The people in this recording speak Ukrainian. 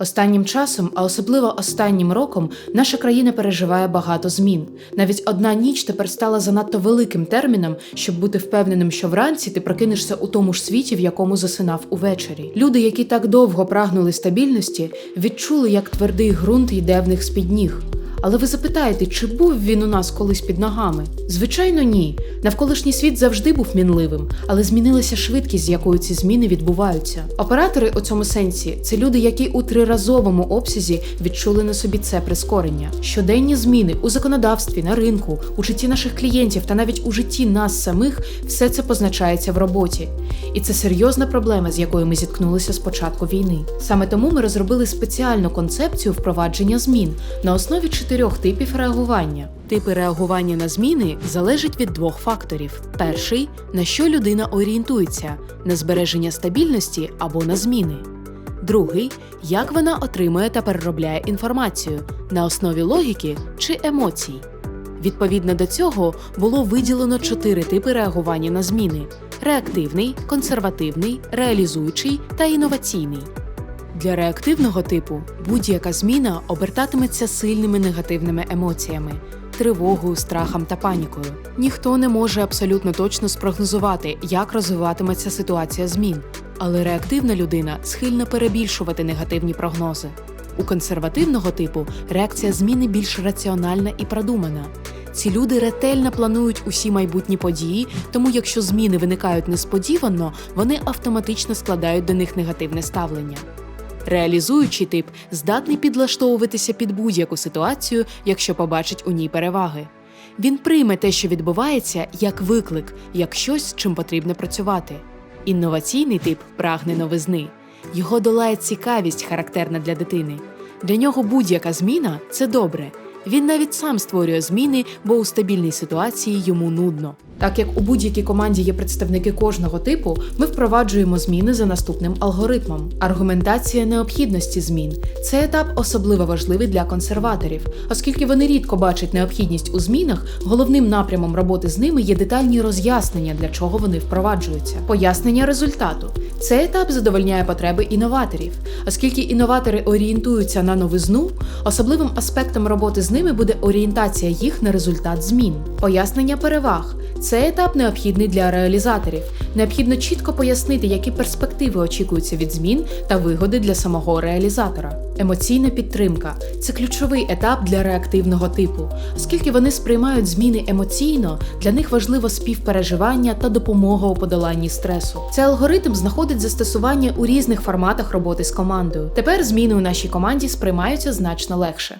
Останнім часом, а особливо останнім роком, наша країна переживає багато змін. Навіть одна ніч тепер стала занадто великим терміном, щоб бути впевненим, що вранці ти прокинешся у тому ж світі, в якому засинав увечері. Люди, які так довго прагнули стабільності, відчули, як твердий ґрунт йде в них з-під ніг. Але ви запитаєте, чи був він у нас колись під ногами? Звичайно, ні. Навколишній світ завжди був мінливим, але змінилася швидкість, з якою ці зміни відбуваються. Оператори у цьому сенсі це люди, які у триразовому обсязі відчули на собі це прискорення. Щоденні зміни у законодавстві, на ринку, у житті наших клієнтів та навіть у житті нас самих все це позначається в роботі. І це серйозна проблема, з якою ми зіткнулися з початку війни. Саме тому ми розробили спеціальну концепцію впровадження змін на основі чотирьох типів реагування. Типи реагування на зміни залежать від двох факторів: перший на що людина орієнтується на збереження стабільності або на зміни. Другий як вона отримує та переробляє інформацію на основі логіки чи емоцій. Відповідно до цього було виділено чотири типи реагування на зміни: реактивний, консервативний, реалізуючий та інноваційний. Для реактивного типу будь-яка зміна обертатиметься сильними негативними емоціями, тривогою, страхом та панікою. Ніхто не може абсолютно точно спрогнозувати, як розвиватиметься ситуація змін, але реактивна людина схильна перебільшувати негативні прогнози. У консервативного типу реакція зміни більш раціональна і продумана. Ці люди ретельно планують усі майбутні події, тому якщо зміни виникають несподівано, вони автоматично складають до них негативне ставлення. Реалізуючий тип здатний підлаштовуватися під будь-яку ситуацію, якщо побачить у ній переваги. Він прийме те, що відбувається, як виклик, як щось, з чим потрібно працювати. Інноваційний тип прагне новизни. Його долає цікавість, характерна для дитини. Для нього будь-яка зміна це добре. Він навіть сам створює зміни, бо у стабільній ситуації йому нудно. Так як у будь-якій команді є представники кожного типу, ми впроваджуємо зміни за наступним алгоритмом. Аргументація необхідності змін. Цей етап особливо важливий для консерваторів, оскільки вони рідко бачать необхідність у змінах, головним напрямом роботи з ними є детальні роз'яснення, для чого вони впроваджуються. Пояснення результату. Цей етап задовольняє потреби інноваторів, оскільки інноватори орієнтуються на новизну, особливим аспектом роботи з ними буде орієнтація їх на результат змін. Пояснення переваг. Цей етап необхідний для реалізаторів. Необхідно чітко пояснити, які перспективи очікуються від змін та вигоди для самого реалізатора. Емоційна підтримка це ключовий етап для реактивного типу, оскільки вони сприймають зміни емоційно, для них важливо співпереживання та допомога у подоланні стресу. Цей алгоритм знаходить застосування у різних форматах роботи з командою. Тепер зміни у нашій команді сприймаються значно легше.